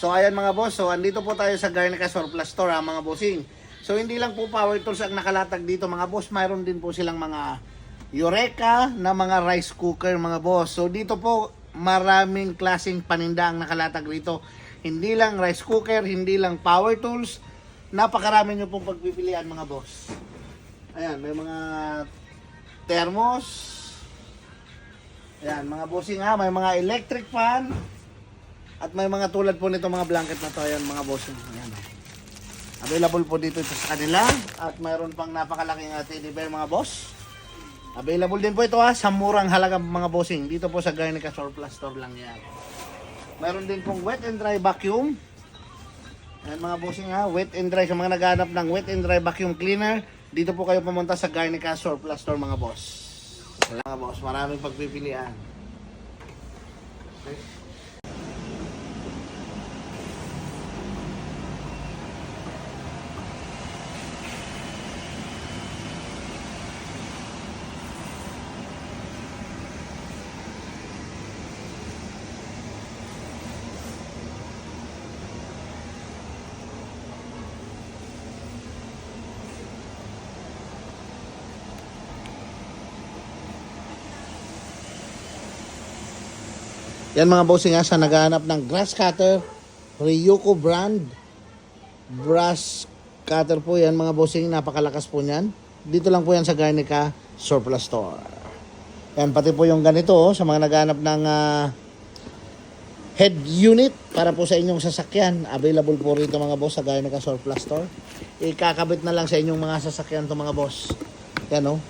So ayan mga boss, so andito po tayo sa Garnica Surplus Store ha mga bossing. So hindi lang po power tools ang nakalatag dito mga boss, mayroon din po silang mga Eureka na mga rice cooker mga boss. So dito po maraming klaseng paninda ang nakalatag rito. Hindi lang rice cooker, hindi lang power tools, napakarami nyo pong pagpipilian mga boss. Ayan, may mga thermos. Ayan, mga bossing ha, may mga electric fan. At may mga tulad po nito mga blanket na to, ayan mga bossing. Ayan. Available po dito ito sa kanila. At mayroon pang napakalaking uh, teddy bear mga boss. Available din po ito ha, sa murang halaga mga bossing. Dito po sa Garnica Surplus Store lang yan. Mayroon din pong wet and dry vacuum. Ayan mga bossing ha, wet and dry. Sa mga naghanap ng wet and dry vacuum cleaner, dito po kayo pumunta sa Garnica Surplus Store mga boss. Mga boss, maraming pagpipilian. Okay. Yan mga bossing ha, sa naghahanap ng grass cutter, Ryuko brand, brass cutter po yan mga bossing, napakalakas po niyan. Dito lang po yan sa Garnica Surplus Store. Yan, pati po yung ganito oh, sa mga naghahanap ng ah, head unit para po sa inyong sasakyan. Available po rito mga boss sa Garnica Surplus Store. Ikakabit na lang sa inyong mga sasakyan to mga boss. Yan oh.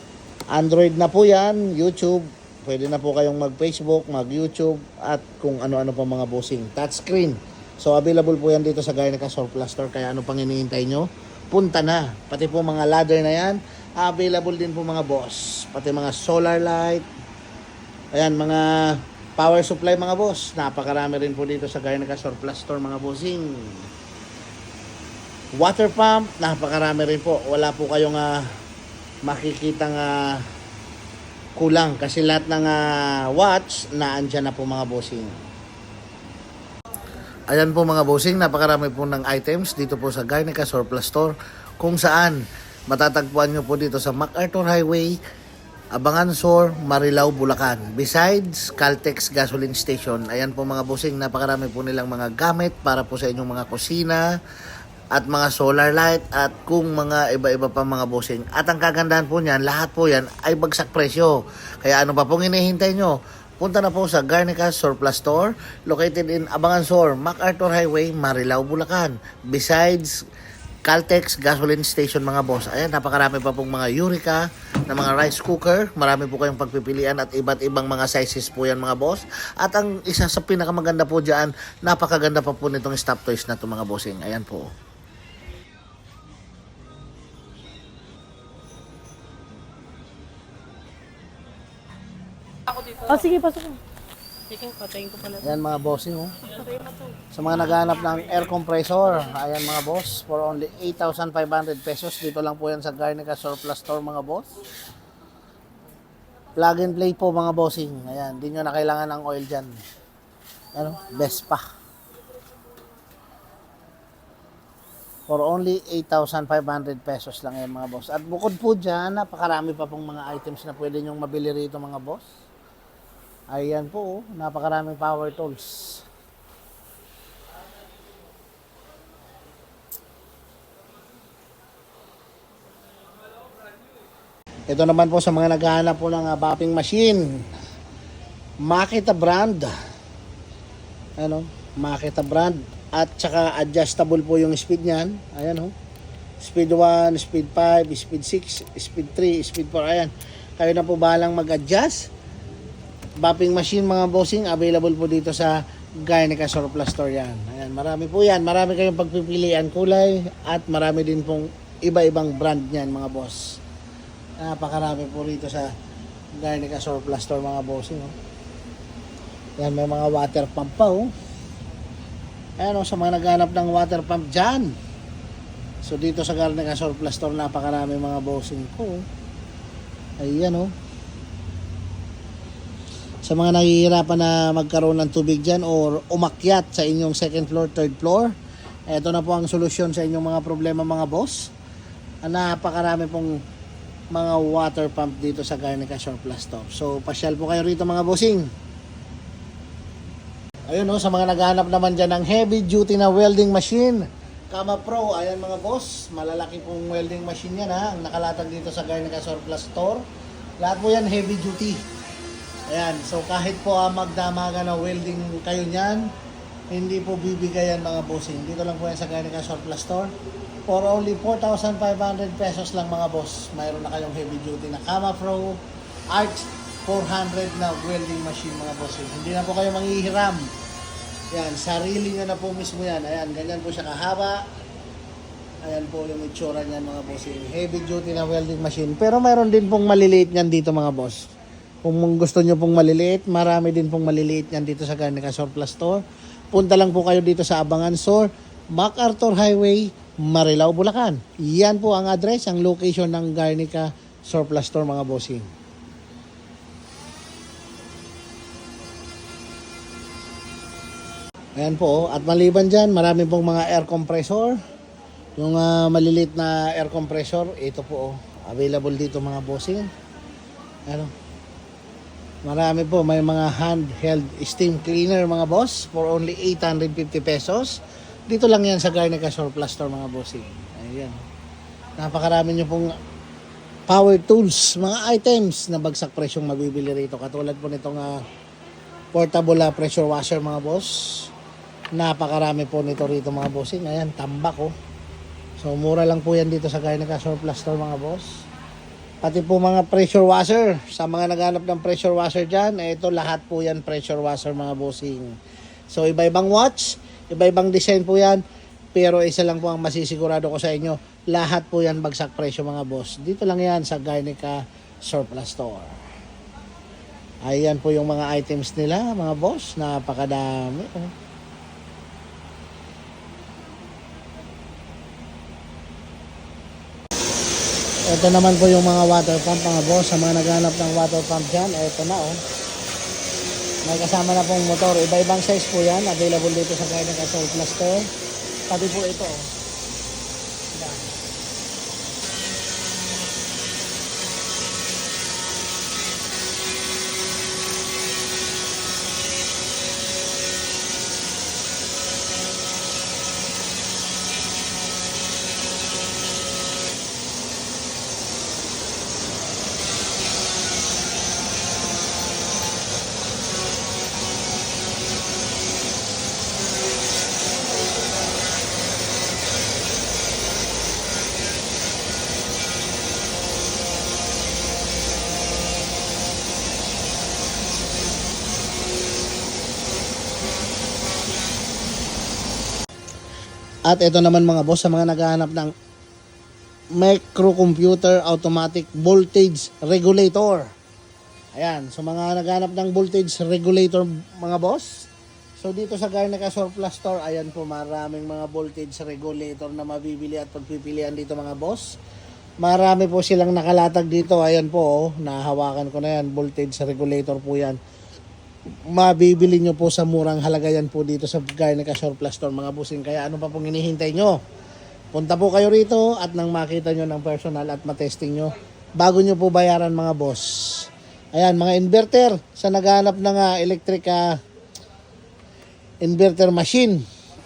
Android na po yan, YouTube, Pwede na po kayong mag-Facebook, mag-YouTube, at kung ano-ano pa mga bossing. Touchscreen. So, available po yan dito sa Garnica Surplus Store. Kaya ano pang hinihintay nyo? Punta na. Pati po mga ladder na yan, available din po mga boss. Pati mga solar light. Ayan, mga power supply mga boss. Napakarami rin po dito sa Garnica Surplus Store mga bossing. Water pump, napakarami rin po. Wala po kayong ah, makikitang ah, kulang kasi lahat ng ah, watch na andyan na po mga bossing. Ayan po mga bossing, napakarami po ng items dito po sa Garnica Surplus Store kung saan matatagpuan nyo po dito sa MacArthur Highway, Abangan Sur, Marilao, Bulacan. Besides Caltex Gasoline Station, ayan po mga bossing, napakarami po nilang mga gamit para po sa inyong mga kusina at mga solar light at kung mga iba-iba pa mga bossing. At ang kagandahan po niyan, lahat po yan ay bagsak presyo. Kaya ano pa pong hinihintay nyo? Punta na po sa Garnica Surplus Store located in Abangan Sur, MacArthur Highway, Marilao, Bulacan. Besides Caltex Gasoline Station mga boss. Ayan, napakarami pa pong mga Eureka na mga rice cooker. Marami po kayong pagpipilian at iba't ibang mga sizes po yan mga boss. At ang isa sa pinakamaganda po dyan, napakaganda pa po nitong stop toys na to mga bossing. Ayan po. Oh, sige, pasok mo. Sige, patayin ko pala. Ayan mga bossing oh. Sa mga naghahanap ng air compressor, ayan mga boss, for only 8,500 pesos. Dito lang po yan sa Garnica Surplus Store mga boss. Plug and play po mga bossing. Ayan, di nyo na kailangan ng oil dyan. Ano? Best pa. For only 8,500 pesos lang yan mga boss. At bukod po dyan, napakarami pa pong mga items na pwede nyong mabili rito mga boss. Ayan po, oh, napakaraming power tools. Ito naman po sa mga naghahanap po ng uh, bopping machine. Makita brand. Ano? Makita brand. At saka adjustable po yung speed niyan. Ayan oh. Speed 1, speed 5, speed 6, speed 3, speed 4. Ayan. Kayo na po bahalang mag-adjust. Bopping machine mga bossing available po dito sa Garnica Surplus Store yan. Ayan, marami po yan. Marami kayong pagpipilian kulay at marami din pong iba-ibang brand niyan mga boss. Napakarami po rito sa Garnica Surplus Store mga bossing. Oh. Yan, may mga water pump pa oh. Ayan oh, sa mga naghanap ng water pump dyan. So dito sa Garnica Surplus Store napakarami mga bossing ko. oh. Ayan oh. Sa mga nahihirapan na magkaroon ng tubig dyan or umakyat sa inyong second floor, third floor, ito na po ang solusyon sa inyong mga problema mga boss. Napakarami pong mga water pump dito sa Garnica Surplus Store. So, pasyal po kayo rito mga bossing. Ayun no, sa mga naghahanap naman dyan ng heavy duty na welding machine. Kama Pro, ayan mga boss, malalaki pong welding machine yan ha, ang nakalatag dito sa Garnica Surplus Store. Lahat po yan heavy duty. Ayan, so kahit po ah, magdamaga na welding kayo niyan, hindi po bibigayan mga bossing. Dito lang po yan sa Garnica Surplus Store. For only 4,500 pesos lang mga boss, mayroon na kayong heavy duty na Kama Pro Arch 400 na welding machine mga bossing. Hindi na po kayo manghihiram. Yan, sarili nyo na po mismo yan. Ayan, ganyan po siya kahaba. Ayan po yung itsura niyan mga bossing. Heavy duty na welding machine. Pero mayroon din pong maliliit niyan dito mga boss. Kung gusto nyo pong maliliit, marami din pong maliliit niyan dito sa Garnica Surplus Store. Punta lang po kayo dito sa Abangan Store, MacArthur Highway, Marilao, Bulacan. Yan po ang address, ang location ng Garnica Surplus Store mga bossing. Ayan po, oh. at maliban dyan, marami pong mga air compressor. Yung ah, maliliit na air compressor, ito po, oh, available dito mga bossing. Ano? Marami po, may mga handheld steam cleaner mga boss for only 850 pesos. Dito lang yan sa Garnica Surplus Store mga bossing. Ayan. Napakarami nyo pong power tools, mga items na bagsak presyong mabibili rito. Katulad po nitong ah, portable ah, pressure washer mga boss. Napakarami po nito rito mga bossing. Ayan, tambak oh. So mura lang po yan dito sa Garnica Surplus Store mga boss. Pati po mga pressure washer. Sa mga naghanap ng pressure washer dyan, eh, ito lahat po yan pressure washer mga bossing. So iba-ibang watch, iba-ibang design po yan. Pero isa lang po ang masisigurado ko sa inyo. Lahat po yan bagsak presyo mga boss. Dito lang yan sa Garnica Surplus Store. Ayan po yung mga items nila mga boss. Napakadami. Oh. Ito naman po yung mga water pump mga boss. Sa mga naghanap ng water pump dyan, ito na oh. May kasama na pong motor. Iba-ibang size po yan. Available dito sa Garden Surplus Store. Pati po ito oh. At ito naman mga boss sa mga naghahanap ng microcomputer automatic voltage regulator. Ayan, so mga naghahanap ng voltage regulator mga boss. So dito sa Garnica Surplus Store, ayan po maraming mga voltage regulator na mabibili at pagpipilian dito mga boss. Marami po silang nakalatag dito. Ayan po, oh, nahawakan ko na yan. Voltage regulator po yan mabibili nyo po sa murang halaga yan po dito sa Garnica Surplus Store mga busing. Kaya ano pa pong hinihintay nyo? Punta po kayo rito at nang makita nyo ng personal at matesting nyo bago nyo po bayaran mga boss. Ayan, mga inverter sa naghanap ng ah, electric ah, inverter machine.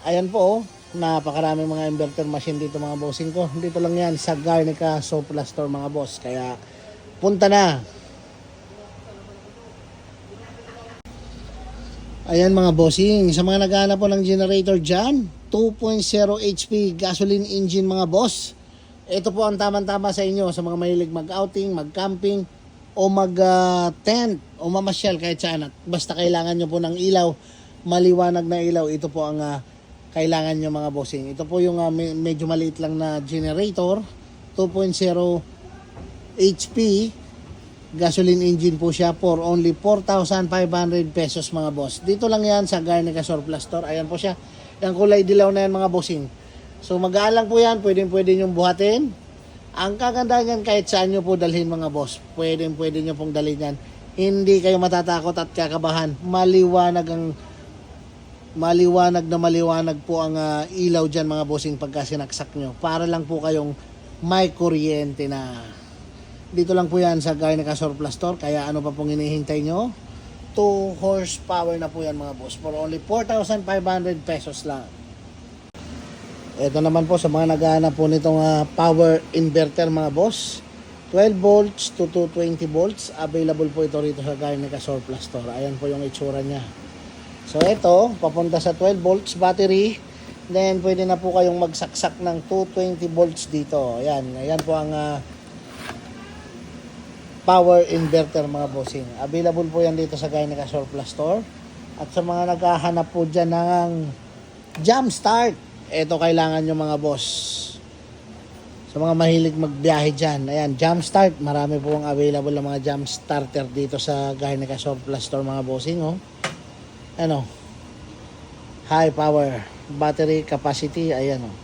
Ayan po, oh. napakarami mga inverter machine dito mga bossing ko. Dito lang yan sa Garnica Surplus Store mga boss. Kaya punta na. Ayan mga bossing, sa mga naghahanap po ng generator dyan, 2.0 HP gasoline engine mga boss. Ito po ang tamang-tama sa inyo sa mga mahilig mag-outing, mag-camping, o mag-tent, o mamasyal kahit saan. At Basta kailangan nyo po ng ilaw, maliwanag na ilaw, ito po ang ah, kailangan nyo mga bossing. Ito po yung me- medyo maliit lang na generator, 2.0 HP, gasoline engine po siya for only 4,500 pesos mga boss. Dito lang yan sa Garnica Surplus Store. Ayan po siya. Yung kulay dilaw na yan mga bossing. So mag-aalang po yan. Pwede pwede nyo buhatin. Ang kagandahan yan kahit saan nyo po dalhin mga boss. Pwede pwede nyo pong dalhin yan. Hindi kayo matatakot at kakabahan. Maliwanag ang maliwanag na maliwanag po ang ah, ilaw dyan mga bossing pagka sinaksak nyo. Para lang po kayong may kuryente na. Dito lang po yan sa Garnica Surplus Store. Kaya ano pa pong hinihintay nyo? 2 horsepower na po yan mga boss. For only 4,500 pesos lang. Ito naman po sa mga naghahanap po nitong ah, power inverter mga boss. 12 volts to 220 volts. Available po ito rito sa Garnica Surplus Store. Ayan po yung itsura niya. So ito, papunta sa 12 volts battery. Then pwede na po kayong magsaksak ng 220 volts dito. Ayan, ayan po ang ah, power inverter mga bossing. Available po yan dito sa Garnica Surplus Store. At sa mga naghahanap po dyan ng jump start, ito kailangan nyo mga boss. Sa mga mahilig magbiyahe dyan, ayan, jump start. Marami po ang available ng mga jump starter dito sa Garnica Surplus Store mga bossing. Oh. Ano? High power battery capacity, ayan oh.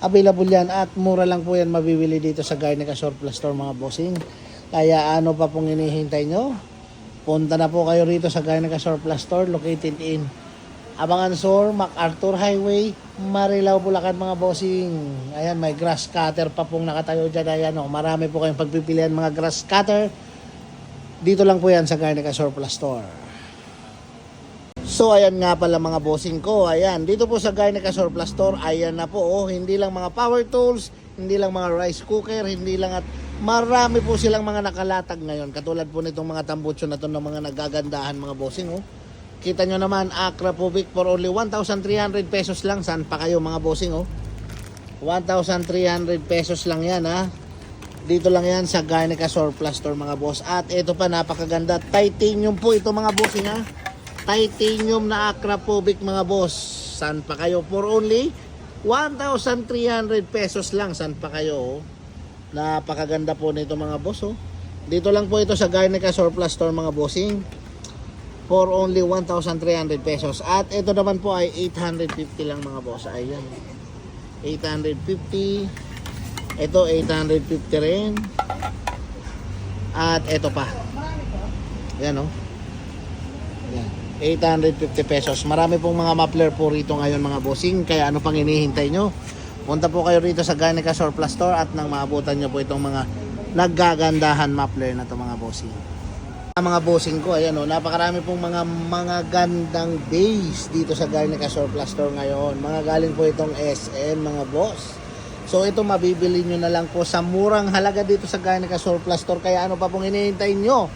Available yan at mura lang po yan mabibili dito sa Garnica Surplus Store mga bossing. Kaya ano pa pong hinihintay nyo? Punta na po kayo rito sa Garnica Surplus Store located in Abangan Sur, MacArthur Highway, Marilao, Bulacan mga bossing. Ayan, may grass cutter pa pong nakatayo dyan. Ayan, oh, marami po kayong pagpipilian mga grass cutter. Dito lang po yan sa Garnica Surplus Store. So ayan nga pala mga bossing ko. Ayan, dito po sa Garnica Surplus Store, ayan na po oh, hindi lang mga power tools, hindi lang mga rice cooker, hindi lang at marami po silang mga nakalatag ngayon. Katulad po nitong mga tambucho na to ng mga nagagandahan mga bossing oh. Kita nyo naman, Acra Pubic for only 1,300 pesos lang. Saan pa kayo mga bossing oh? 1,300 pesos lang yan ha. Dito lang yan sa Garnica Surplus Store mga boss. At ito pa napakaganda. Titanium po ito mga bossing ha. Titanium na Acra Pubic mga boss. Saan pa kayo? For only 1,300 pesos lang. Saan pa kayo? Oh? Napakaganda po nito mga boss. Oh. Dito lang po ito sa Garnica Surplus Store mga bossing. For only 1,300 pesos. At ito naman po ay 850 lang mga boss. Ayan. 850. Ito 850 rin. At ito pa. Ayan oh. Ayan. 850 pesos. Marami pong mga muffler po rito ngayon mga bossing. Kaya ano pang hinihintay nyo? Punta po kayo rito sa Garnica Surplus Store at nang maabutan nyo po itong mga naggagandahan muffler na to mga bossing. Mga bossing ko, ayan o, napakarami pong mga mga gandang base dito sa Garnica Surplus Store ngayon. Mga galing po itong SM, mga boss. So ito mabibili nyo na lang po sa murang halaga dito sa Garnica Surplus Store. Kaya ano pa pong hinihintay nyo?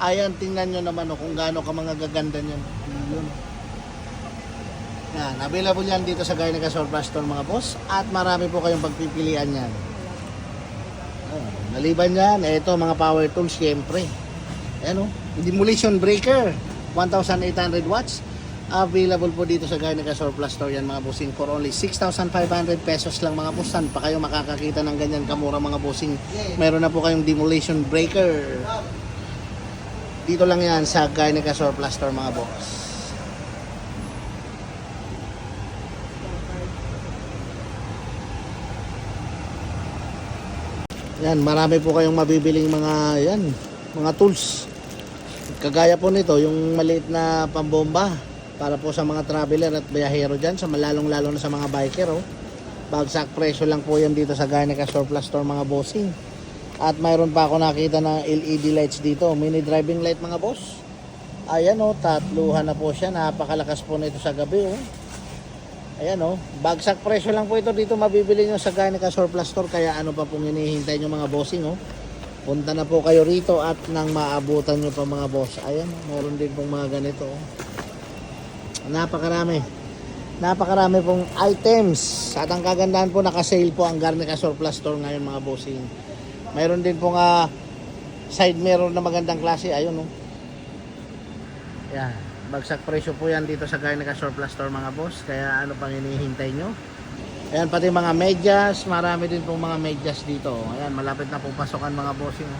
Ayan, tingnan nyo naman o kung gaano ka mga gaganda nyo. Yun. Yan, available yan dito sa Garnica Surplus Store mga boss. At marami po kayong pagpipilian yan. Oh, maliban yan, ito mga power tools syempre. Ayan o, demolition breaker, 1,800 watts. Available po dito sa Garnica Surplus Store yan mga bossing for only 6,500 pesos lang mga boss. Saan pa kayo makakakita ng ganyan kamura mga bossing? Meron na po kayong demolition breaker. Dito lang yan sa Garnica Surplus Store mga boss. Yan, marami po kayong mabibiling mga yan, mga tools. Kagaya po nito, yung maliit na pambomba para po sa mga traveler at biyahero dyan, sa malalong lalo na sa mga biker. Oh. Bagsak presyo lang po yan dito sa Garnica Surplus Store mga bossing. At mayroon pa ako nakita na LED lights dito, mini driving light mga boss. Ayan oh, tatluhan na po siya, napakalakas po nito sa gabi oh. Ayan oh, bagsak presyo lang po ito dito mabibili nyo sa Garnica Surplus Store kaya ano pa pong hinihintay nyo mga bossing oh. Punta na po kayo rito at nang maabutan nyo pa mga boss. Ayan, meron din pong mga ganito. oh. Napakarami. Napakarami pong items. At ang kagandahan po, naka-sale po ang Garnica Surplus Store ngayon mga bossing. Mayroon din pong ah, side mirror na magandang klase. Ayun, oh. Yan. Bagsak presyo po yan dito sa Garnica Surplus Store mga boss. Kaya ano pang hinihintay nyo? Ayan, pati mga medyas. Marami din pong mga medyas dito. oh. Ayan, malapit na pong pasokan mga bossing.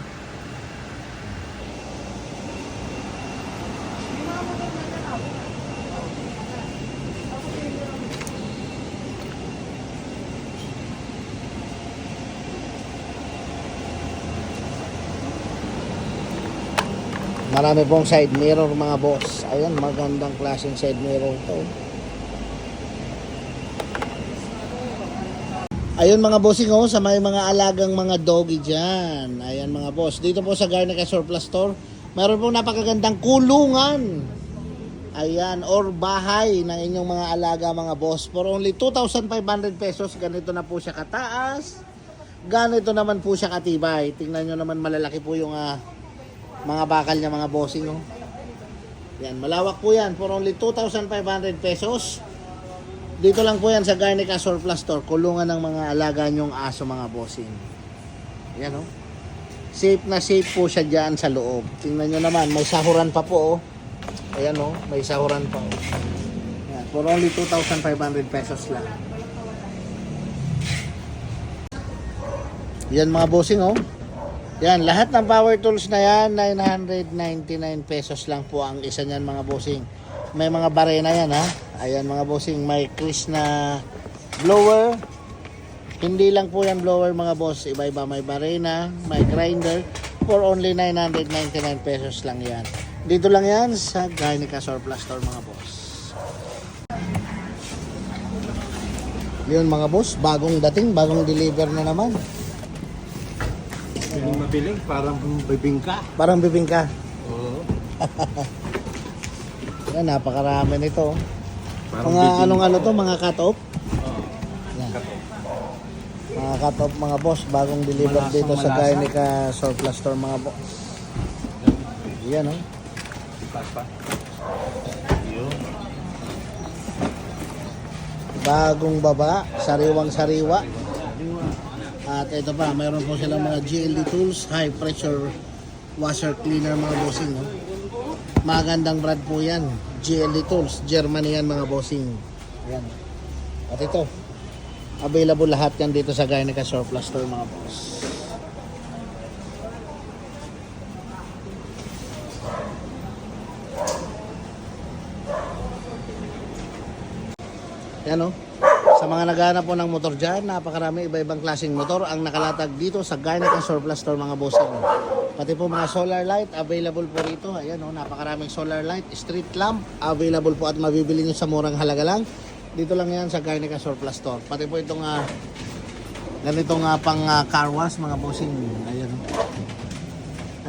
Napakarami pong side mirror mga boss. Ayan, magandang klaseng side mirror to. Ayun mga bossing oh, sa may mga alagang mga doggy dyan. Ayan mga boss. Dito po sa Garnica Surplus Store, meron pong napakagandang kulungan. Ayan, or bahay ng inyong mga alaga mga boss. For only 2,500 pesos, ganito na po siya kataas. Ganito naman po siya katibay. Tingnan nyo naman malalaki po yung ah, mga bakal niya mga bossing. Oh. Yan, malawak po yan. For only 2,500 pesos. Dito lang po yan sa Garnica Surplus Store. Kulungan ng mga alaga nyong aso mga bossing. Yan oh. Safe na safe po siya dyan sa loob. Tingnan nyo naman, may sahuran pa po oh. Ayan oh, may sahuran pa oh. Yan, for only 2,500 pesos lang. Yan mga bossing oh. Yan, lahat ng power tools na yan, 999 pesos lang po ang isa niyan mga bossing. May mga barena yan ha. Ayan mga bossing, may Chris na blower. Hindi lang po yan blower mga boss. Iba-iba may barena, may grinder. For only 999 pesos lang yan. Dito lang yan sa Garnica Surplus Store mga boss. Yun mga boss, bagong dating, bagong deliver na naman. Hindi mabiling, parang bibingka. Parang bibingka. Oo. Yan, napakarami nito. Parang Mga anong ano to, mga cut-off? Oo. Yan. Mga cut-off mga boss, bagong deliver Malasang dito sa malasa. Garnica Surplus Store mga boss. Yan oh. Pas pa. Yun. Bagong baba, sariwang sariwa. At ito pa, mayroon po silang mga GLD tools, high pressure washer cleaner mga bossing. No? Magandang brand po yan. GLD tools, Germany yan mga bossing. Yan. At ito, available lahat yan dito sa Garnica Surplus Store mga boss. Yan o. Sa mga naghahanap po ng motor dyan, napakarami iba-ibang klaseng motor ang nakalatag dito sa Garnet Surplus Store mga bossing. Pati po mga solar light available po rito. Ayan o, napakaraming solar light, street lamp available po at mabibili nyo sa murang halaga lang. Dito lang yan sa Garnica Surplus Store. Pati po itong uh, ganitong ah, pang ah, car wash mga bossing. Ayan o.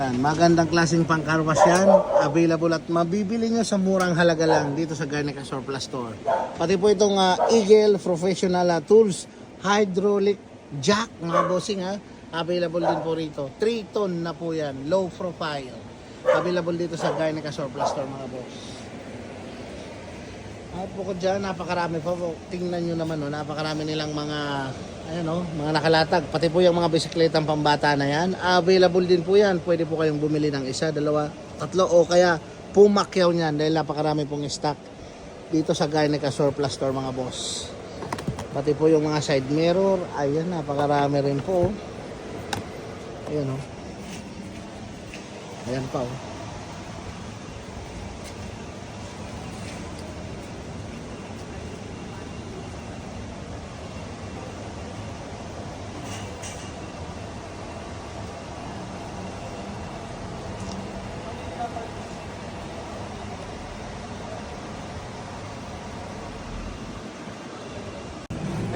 Yan, magandang klaseng pang car wash yan. Available at mabibili nyo sa murang halaga lang dito sa Garnica Surplus Store. Pati po itong ah, Eagle Professional ah, Tools Hydraulic Jack mga bossing ha. Available din po rito. 3 ton na po yan. Low profile. Available dito sa Garnica Surplus Store mga boss. At bukod dyan, napakarami pa po. Tingnan nyo naman, no, napakarami nilang mga, ayan, no, mga nakalatag. Pati po yung mga bisikletang pambata na yan. Available din po yan. Pwede po kayong bumili ng isa, dalawa, tatlo, o kaya pumakyaw niyan dahil napakarami pong stock dito sa Garnica Surplus Store mga boss. Pati po yung mga side mirror, ayan, napakarami rin po. oh. Ayan, oh. Ayan pa, oh.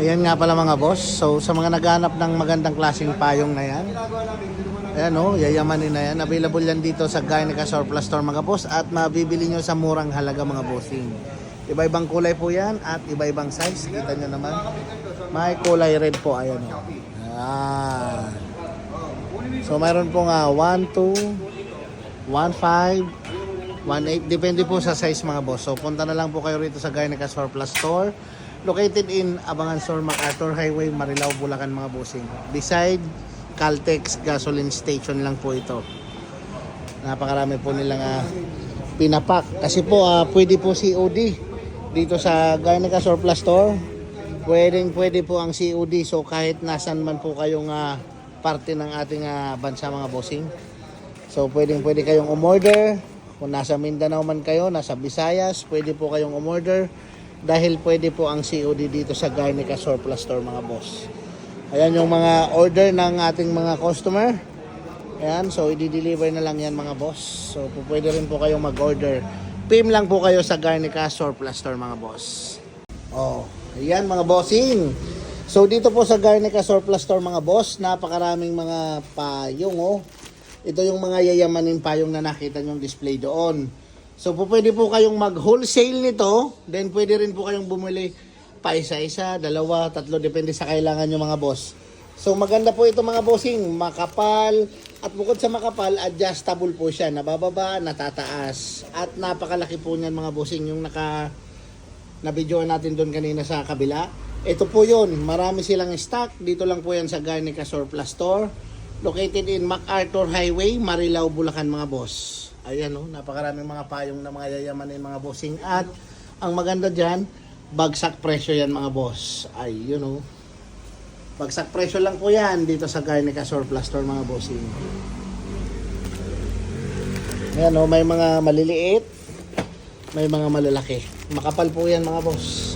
Ayan nga pala mga boss. So sa mga naghanap ng magandang klaseng payong na yan. Ayan o, oh, yayamanin na yan. Available yan dito sa Garnica Surplus Store mga boss. At mabibili nyo sa murang halaga mga bossing. Iba-ibang kulay po yan at iba-ibang size. Kita nyo naman. May kulay red po. Ayan o. Ah. So mayroon po nga 1, 2, 1, 5, 1.8. Depende po sa size mga boss. So punta na lang po kayo rito sa Garnica Surplus Store. Located in Abangan Store, MacArthur Highway, Marilao, Bulacan mga bossing. Beside Caltex Gasoline Station lang po ito. Napakarami po nilang ah, pinapak. Kasi po ah, pwede po COD dito sa Garnica Surplus Store. Pwedeng pwede po ang COD. So kahit nasan man po kayong ah, parte ng ating ah, bansa mga bossing. So pwedeng pwede kayong umorder. Kung nasa Mindanao man kayo, nasa Visayas, pwede po kayong umorder. Dahil pwede po ang COD dito sa Garnica Surplus Store mga boss. Ayan yung mga order ng ating mga customer. Ayan, so i-deliver na lang yan mga boss. So pwede rin po kayong mag-order. PM lang po kayo sa Garnica Surplus Store mga boss. Oh, ayan mga bossing. So dito po sa Garnica Surplus Store mga boss, napakaraming mga payong oh. Ito yung mga yayamanin payong na nakita nyong display doon. So pwede po kayong mag-wholesale nito, then pwede rin po kayong bumili pa isa-isa, dalawa, tatlo, depende sa kailangan nyo mga boss. So maganda po ito mga bossing, makapal at bukod sa makapal, adjustable po siya, nabababa, natataas. At napakalaki po niyan mga bossing yung naka na video natin doon kanina sa kabila. Ito po yun, marami silang stock. Dito lang po yan sa Garnica Surplus Store. Located in MacArthur Highway, Marilao, Bulacan mga boss. Ayan o, napakaraming mga payong na mga yayamanin mga bossing. At ang maganda dyan, bagsak presyo yan mga boss. Ay, you know. Bagsak presyo lang po yan dito sa Garnica Surplus Store mga bossing. Ayan o, may mga maliliit, may mga malalaki. Makapal po yan mga boss.